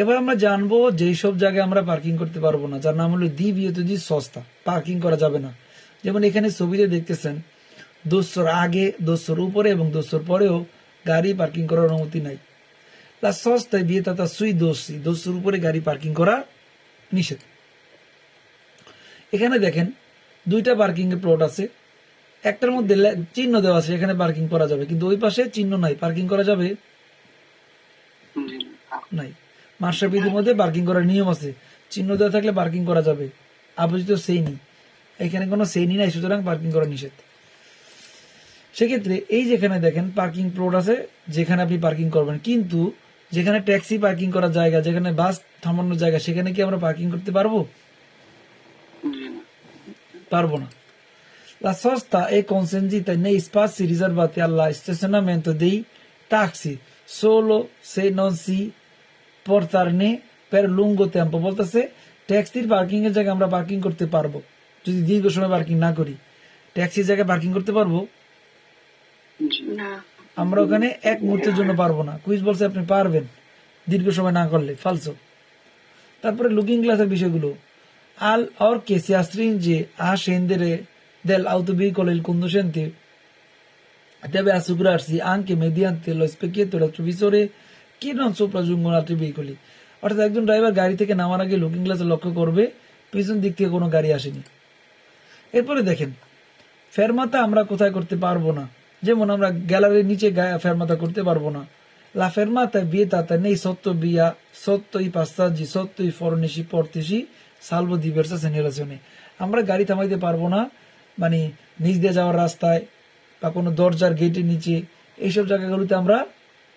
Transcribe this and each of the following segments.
এবার আমরা জানব যেই সব জায়গায় আমরা পার্কিং করতে পারব না যার নাম হলো দি বিয়তদি সস্তা পার্কিং করা যাবে না। যেমন এখানে ছবিতে দেখতেছেন দোস্তর আগে দোস্তর উপরে এবং দোস্তর পরেও গাড়ি পার্কিং করার অনুমতি নাই। লা সস্তায় বিয়ে তাতা সুই দোষী দোস্তর উপরে গাড়ি পার্কিং করা নিষেধ। এখানে দেখেন দুইটা পার্কিং এর প্লট আছে। একটার মধ্যে চিহ্ন দেওয়া আছে এখানে পার্কিং করা যাবে। কিন্তু ওই পাশে চিহ্ন নাই পার্কিং করা যাবে নাই। মাস্টার বিধির মধ্যে পার্কিং করার নিয়ম আছে। চিহ্ন দেওয়া থাকলে পার্কিং করা যাবে। আপাতত সেই নেই। এখানে কোনো সেই নাই, সুতরাং পার্কিং করা নিষেধ। সেক্ষেত্রে এই যেখানে দেখেন পার্কিং প্লট আছে, যেখানে আপনি পার্কিং করবেন। কিন্তু যেখানে ট্যাক্সি পার্কিং করার জায়গা, যেখানে বাস থামানোর জায়গা, সেখানে কি আমরা পার্কিং করতে পারব? পারব না. La sosta è consentita nei spazi riservati alla stazionamento dei, taxi, solo se non si পর টার্নে পের লুঙ্গো টেম্পো বলতেছে ট্যাক্সির পার্কিং এর জায়গায় আমরা পার্কিং করতে পারব। যদি দীর্ঘ সময় পার্কিং না করি ট্যাক্সির জায়গায় পার্কিং করতে পারব? আমরা ওখানে এক মুহূর্তের জন্য পারব না। কুইজ বলছে আপনি পারবেন। দীর্ঘ সময় না করলে ফালসো তারপরে লুকিং গ্লাসের বিষয়গুলো। আল অর কে সিয়াস্ত্রিং যে আ সেন্দেরে দেল আউতো বি কলেল কুন্দু সেন্তে দেবে আসুগ্রাসি আংকে মেদিয়ান তেল স্পেকিয়ে তোরা চুবিসরে che non sopraggiungono altri veicoli অর্থাৎ একজন ড্রাইভার গাড়ি থেকে নামার আগে লুকিং গ্লাসে লক্ষ্য করবে, পিছন দিক থেকে কোনো গাড়ি আসেনি। এরপরে দেখেন, ফেরমাতা আমরা কোথায় করতে পারব না। যেমন আমরা গ্যালারির নিচে ফেরমাতা করতে পারব না। fermata è vietata nei sottovia sotto i passaggi sotto i fornici portici salvo diverse segnalazioni আমরা গাড়ি থামাইতে পারব না মানে নিচ দিয়ে যাওয়ার রাস্তায় বা কোনো দরজার গেটের নিচে। এইসব জায়গাগুলোতে আমরা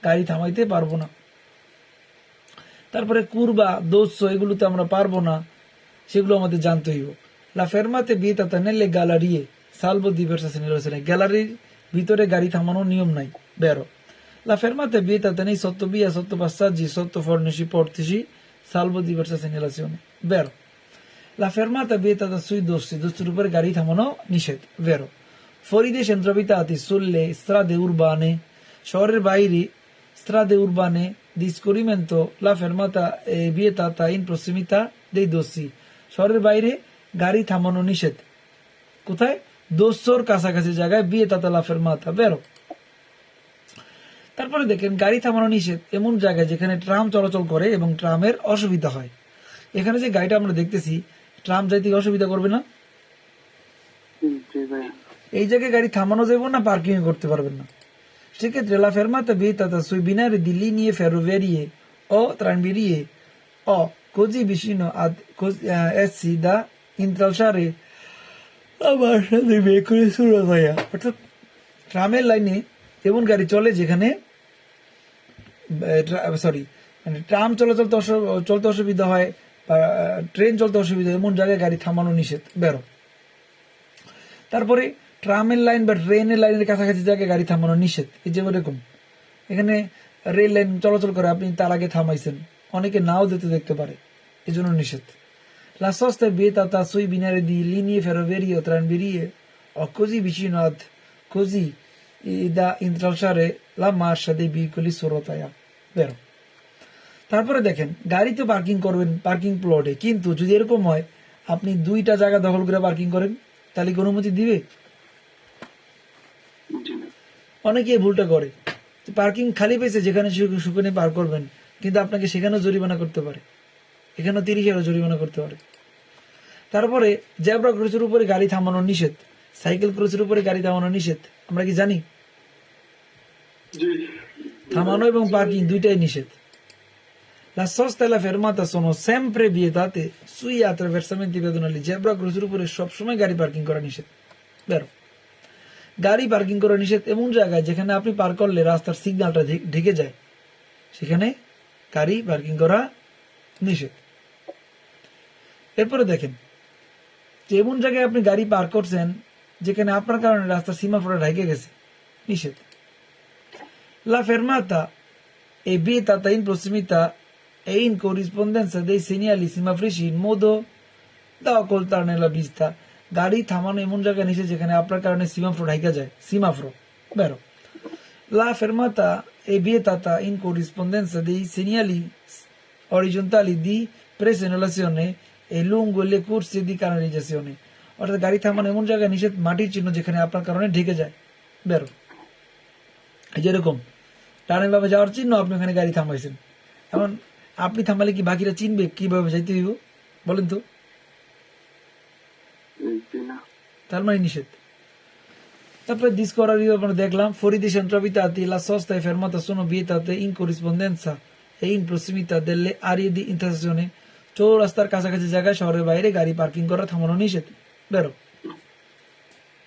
গাড়ি থামাইতে পারব না। তারপরে কুরবা দোষ এগুলোতে আমরা পারব না। সেগুলো আমাদের জানতে হইব লা ফেরমাতে বিয়ে তাতে নেলে গ্যালারিয়ে, সালবো দিবসাসনে রয়েছে না গ্যালারির ভিতরে গাড়ি থামানোর নিয়ম নাই, বেরো। লা ফেরমাতে বিয়ে তাতে নেই, সত্য বিয়া, সত্য পাশ্চাত জি সত্য ফর্নিসি পড়তিসি সালবো দিবসাসনে রয়েছে না বেরো। বিয়ে তাতে দোষী দোষের উপরে গাড়ি থামানো নিষেধ, বেরো। ফরিদে সেন্দ্রবিতা আতি সুললে ইস্রা শহরের বাইরে strade urbane di scorrimento, la fermata è vietata in prossimità dei dossi. শহরের বাইরে গাড়ি থামানো নিষেধ। কোথায়? দোস্তর কাছাকাছি জায়গায় বিয়ে তাতা লা ফেরমাতা বেরো। তারপরে দেখেন গাড়ি থামানো নিষেধ এমন জায়গায় যেখানে ট্রাম চলাচল করে এবং ট্রামের অসুবিধা হয়। এখানে যে গাড়িটা আমরা দেখতেছি ট্রাম যাইতে অসুবিধা করবে না? এই জায়গায় গাড়ি থামানো যাবে না পার্কিং করতে পারবেন না। সেক্ষেত্রে la fermata vietata sui binari di linee ferroviarie o tranviarie o così vicino ad cos- eh, essi da intralciare la marcia dei veicoli sulla via অর্থাৎ ট্রামের লাইনে এমন গাড়ি চলে যেখানে সরি মানে ট্রাম চলাচল চলতে অসুবিধা হয় বা ট্রেন চলতে অসুবিধা হয়, এমন জায়গায় গাড়ি থামানো নিষেধ বেরো তারপরে ট্রামের লাইন বা ট্রেনের লাইনের কাছাকাছি জায়গায় গাড়ি থামানো নিষেধ। এই যে এরকম। এখানে রেল লাইন চলাচল করে আপনি তার আগে থামাইছেন। অনেকে নাও যেতে দেখতে পারে। এই জন্য নিষেধ La sosta vietata sui binari di linee ferroviarie o tranviarie o così vicino ad così da intralciare la marcia dei veicoli su rotaia. তারপরে দেখেন, গাড়িতে পার্কিং করবেন পার্কিং প্লটে। কিন্তু যদি এরকম হয়, আপনি দুইটা জায়গা দখল করে পার্কিং করেন, তাহলে অনুমতি দিবে? অনেকে এই ভুলটা করে। পার্কিং খালি পেয়েছে যেখানে সুখানে পার করবেন কিন্তু আপনাকে সেখানেও জরিমানা করতে পারে। এখানেও তিরিশ হাজার জরিমানা করতে পারে। তারপরে জ্যাবরা ক্রসের উপরে গাড়ি থামানো নিষেধ। সাইকেল ক্রসের উপরে গাড়ি থামানো নিষেধ। আমরা কি জানি? থামানো এবং পার্কিং দুইটাই নিষেধ। La sosta e la fermata sono sempre vietate sui attraversamenti pedonali. Zebra ক্রসের উপরে সবসময় গাড়ি পার্কিং করা নিষেধ। বেরো। গাড়ি পার্কিং করা নিষেধ এমন জায়গায় যেখানে আপনি পার করলে রাস্তার সিগন্যালটা ঢে- ঢেকে যায়। সেখানে গাড়ি পার্কিং করা নিষেধ। এরপরে দেখেন, যে এমন জায়গায় আপনি গাড়ি পার করছেন, যেখানে আপনার কারণে রাস্তার সীমা সীমাফোটা ঢেকে গেছে, নিষেধ। La fermata è vietata in prossimità e in corrispondenza dei segnali semaforici in modo, da occultarne la vista. গাড়ি থামানো এমন জায়গায় নিচে যেখানে আপনার কারণে সীমাফ্রো ঢাইকা যায়। সীমাফ্রো বেরো। La fermata è vietata in corrispondenza dei segnali orizzontali di presenolazione e lungo le corsie di canalizzazione অর্থাৎ গাড়ি থামানো এমন জায়গায় নিষেধ, মাটির চিহ্ন যেখানে আপনার কারণে ঢেকে যায়। বেরো। যেরকম টানের ভাবে যাওয়ার চিহ্ন আপনি ওখানে গাড়ি থামাইছেন। এখন আপনি থামালে কি বাকিরা চিনবে? কীভাবে যাইতে হইব? বলেন তো জি না তার মানে নিষেধ। তারপরে ডিসকভারি আপনার দেখলাম ফরিদেশন ট্রবিতা তিলা সস্তায় ফেরমাতা সোনো বিয়ে তাতে ইন করিসপন্ডেন্সা এই ইন প্রসিমিতা দেললে আর ইদি ইন্টারসেশনে, চৌরাস্তার কাছাকাছি জায়গায় শহরের বাইরে গাড়ি পার্কিং করা থামানো নিষেধ। বেরো।